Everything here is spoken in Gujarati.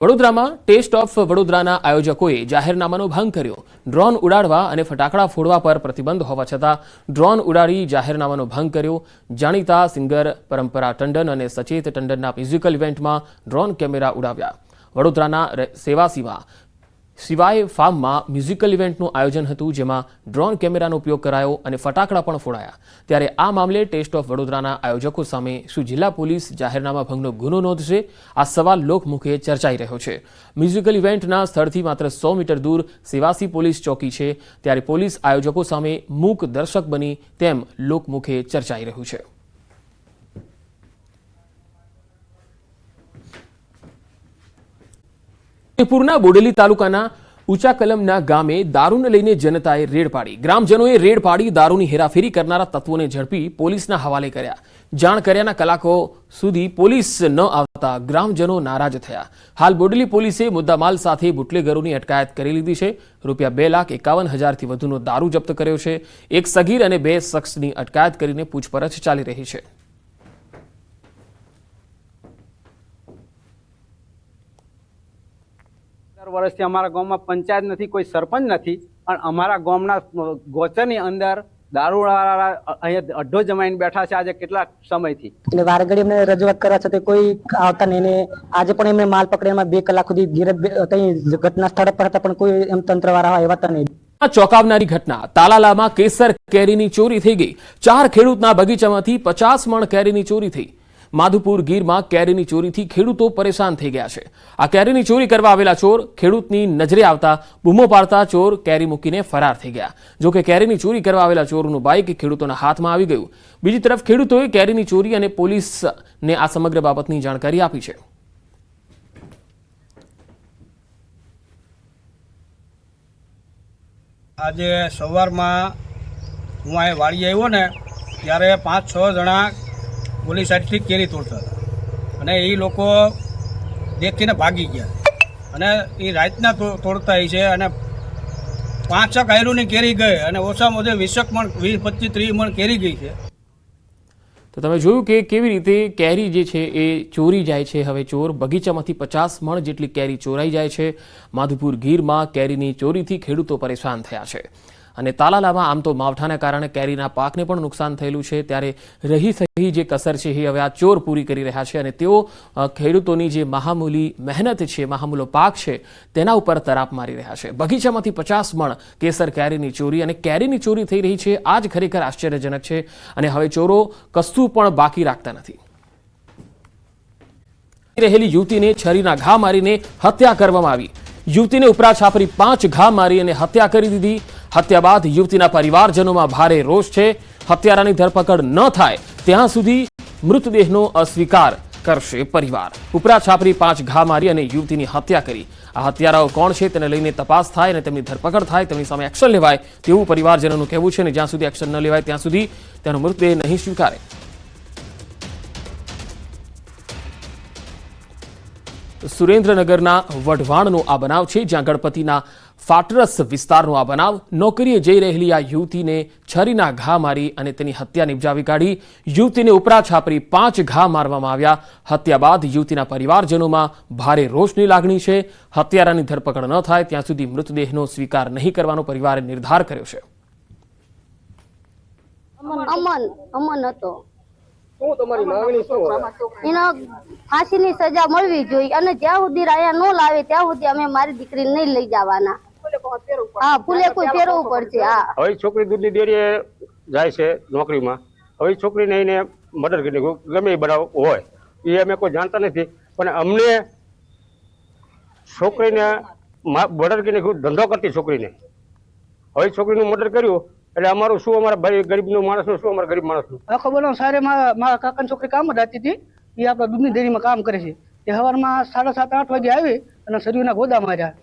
વડોદરામાં ટેસ્ટ ઓફ વડોદરાના આયોજકોએ જાહેરનામાનો ભંગ કર્યો. ડ્રોન ઉડાડવા અને ફટાકડા ફોડવા પર પ્રતિબંધ હોવા છતાં ડ્રોન ઉડાડી જાહેરનામાનો ભંગ કર્યો. જાણીતા સિંગર પરંપરા ટંડન અને સચેત ટંડનના મ્યુઝિકલ ઇવેન્ટમાં ડ્રોન કેમેરા ઉડાવ્યા. વડોદરાના સેવાસીમાં સિવાય ફાર્મમાં મ્યુઝિકલ ઇવેન્ટનું આયોજન હતું, જેમાં ડ્રોન કેમેરાનો ઉપયોગ કરાયો અને ફટાકડા પણ ફોડાયા. ત્યારે આ મામલે ટેસ્ટ ઓફ વડોદરાના આયોજકો સામે શું જિલ્લા પોલીસ જાહેરનામા ભંગનો ગુનો નોંધશે? આ સવાલ લોકમુખે ચર્ચાઈ રહ્યો છે. મ્યુઝિકલ ઇવેન્ટના સ્થળથી માત્ર સો મીટર દૂર સેવાસી પોલીસ ચોકી છે. ત્યારે પોલીસ આયોજકો સામે મૂક દર્શક બની તેમ લોકમુખે ચર્ચાઈ રહ્યું છે. પૂરના બોડેલી તાલુકાના ઊંચા કલમના ગામે દારૂને લઈને જનતાએ રેડ પાડી. ગ્રામજનોએ રેડ પાડી દારૂની હેરાફેરી કરનારા તત્વોને ઝડપી પોલીસના હવાલે કર્યા. જાણ કર્યાના કલાકો સુધી પોલીસ ન આવતા ગ્રામજનો નારાજ થયા. હાલ બોડેલી પોલીસે મુદ્દામાલ સાથે બુટલેગરોની અટકાયત કરી લીધી છે. રૂપિયા બે લાખ એકાવન હજારથી વધુનો દારૂ જપ્ત કર્યો છે. એક સગીર અને બે શખ્સની અટકાયત કરીને પૂછપરછ ચાલી રહી છે. વર્ષથી અમારા ગામમાં પંચાયત નથી કોઈ સરપંચ નથી પણ અમારા ગામના ગોચરની અંદર દારૂવાળા અહીંયા અડ્ડો જમાઈને બેઠા છે આજે કેટલા સમયથી? એટલે વારગડી અમને રજૂઆત કરવા છતાં કોઈ આવતા નહીં. એને આજે પણ એમને માલ પકડે એમાં બે કલાક સુધી ગીરજ બે- ત્યાં ઘટના સ્થળ પર હતા પણ કોઈ એમ તંત્ર વાળા આવ્યા નહીં. ચોંકાવનારી ઘટના. તાલાલામાં કેસર કેરીની ચોરી થઈ ગઈ. ચાર ખેડૂતના બગીચામાંથી પચાસ મણ કેરીની ચોરી થઈ. માધુપુર ગીરમાં કેરીની ચોરીથી ખેડૂતો પરેશાન થઈ ગયા છે. આ કેરીની ચોરી કરવા આવેલા ચોર ખેડૂતની નજરે આવતા બૂમો પાડતા ચોર કેરી મૂકીને ફરાર થઈ ગયા. જો કે કેરીની ચોરી કરવા આવેલા ચોરનું બાઇક ખેડૂતોના હાથમાં આવી ગયું. બીજી તરફ ખેડૂતોએ કેરીની ચોરી અને પોલીસને આ સમગ્ર બાબતની જાણકારી આપી છે. આજે સવારમાં હું અહીં વાળી આવ્યો ને, ત્યારે પાંચ છ જણા પોલીસ સાઈડથી કેરી તોડતા હતા. અને એ લોકો દેખીને ભાગી ગયા. અને એ રાતના તોડતા હોય છે અને પાંચ છ કાયરુની કેરી ગઈ અને ઓછામાં ઓછા વીસક મણ, વીસ, પચીસ, ત્રીસ મણ કેરી ગઈ છે. તો તમે જોયું કે કેવી રીતે કેરી જે છે એ ચોરી જાય છે? હવે ચોર બગીચામાંથી પચાસ મણ જેટલી કેરી ચોરાઈ જાય છે. માધુપુર ગીરમાં કેરીની ચોરીથી ખેડૂતો પરેશાન થયા છે. અને તાલાલામાં આમ તો માવઠાને કારણે કેરીના પાકને પણ નુકસાન થયેલું છે. ત્યારે રહી સહી જે કસર છે એ હવે આ ચોર પૂરી કરી રહ્યા છે અને તેઓ ખેડૂતોની જે મહામૂલી મહેનત છે, મહામૂલો પાક છે, તેના ઉપર તરાપ મારી રહ્યા છે. બગીચામાંથી પચાસ મણ કેસર કેરીની ચોરી અને કેરીની ચોરી થઈ રહી છે, આ જ ખરેખર આશ્ચર્યજનક છે અને હવે ચોરો કશું પણ બાકી રાખતા નથી. રહેલી યુવતીને છરીના ઘા મારીને હત્યા કરવામાં આવી. યુવતીને ઉપરા છાપરી પાંચ ઘા મારી અને હત્યા કરી દીધી. હત્યા બાદ યુવતીના પરિવારજનોમાં ભારે રોષ છે. હત્યારાની ધરપકડ ન થાય ત્યાં સુધી મૃતદેહનો અસ્વીકાર કરશે પરિવાર. ઉપરા છાપરી પાંચ ઘા મારી અને યુવતીની હત્યા કરી. આ હત્યારાઓ કોણ છે તેને લઈને તપાસ થાય અને તેમની ધરપકડ થાય, તેમની સામે એક્શન લેવાય તેવું પરિવારજનોનું કહેવું છે અને જ્યાં સુધી એક્શન ન લેવાય ત્યાં સુધી તેનો મૃતદેહ નહીં સ્વીકારે. સુરેન્દ્રનગરના વઢવાણનો આ બનાવ છે જ્યાં ગણપતિના ફાટરસ વિસ્તારનો આ બનાવ. નોકરીએ જઈ રહેલી આ યુવતીને છરીના ઘા મારી અને તેની હત્યા નિપજાવી કાઢી. યુવતીને ઉપરા છાપરી પાંચ ઘા મારવામાં આવ્યા. હત્યા બાદ યુવતીના પરિવારજનોમાં ભારે રોષની લાગણી છે. હત્યારાની ધરપકડ ન થાય ત્યાં સુધી મૃતદેહનો સ્વીકાર નહીં કરવાનો પરિવારે નિર્ધાર કર્યો છે. અમન. અમન. હતો. એનો ફાંસીની સજા મળવી જોઈએ અને જ્યાં સુધી રાયા ન લાવે ત્યાં સુધી અમે મારી દીકરીને નહીં લઈ જવાના. હા ફૂલે ફેરવવું પડશે હા. હવે છોકરી દૂધની ડેરીએ જાય છે નોકરીમાં. હવે છોકરીને એને મર્ડર કરી ગમે એ બનાવ હોય. એ અમે કોઈ જાણતા નથી. પણ અમને છોકરીને મર્ડર ધંધો કરતી છોકરીને. હવે છોકરીનું મર્ડર કર્યું એટલે અમારું શું અમારા ભાઈ ગરીબનું માણસનું શું અમારા ગરીબ માણસનું? આ ખબર સારી મારા કાકાની છોકરી કામ જ હતી. એ આપણા દૂધની ડેરીમાં કામ કરે છે. એ સવારમાં સાડા સાત આઠ વાગે આવી અને શરીરના ગોદા માર્યા.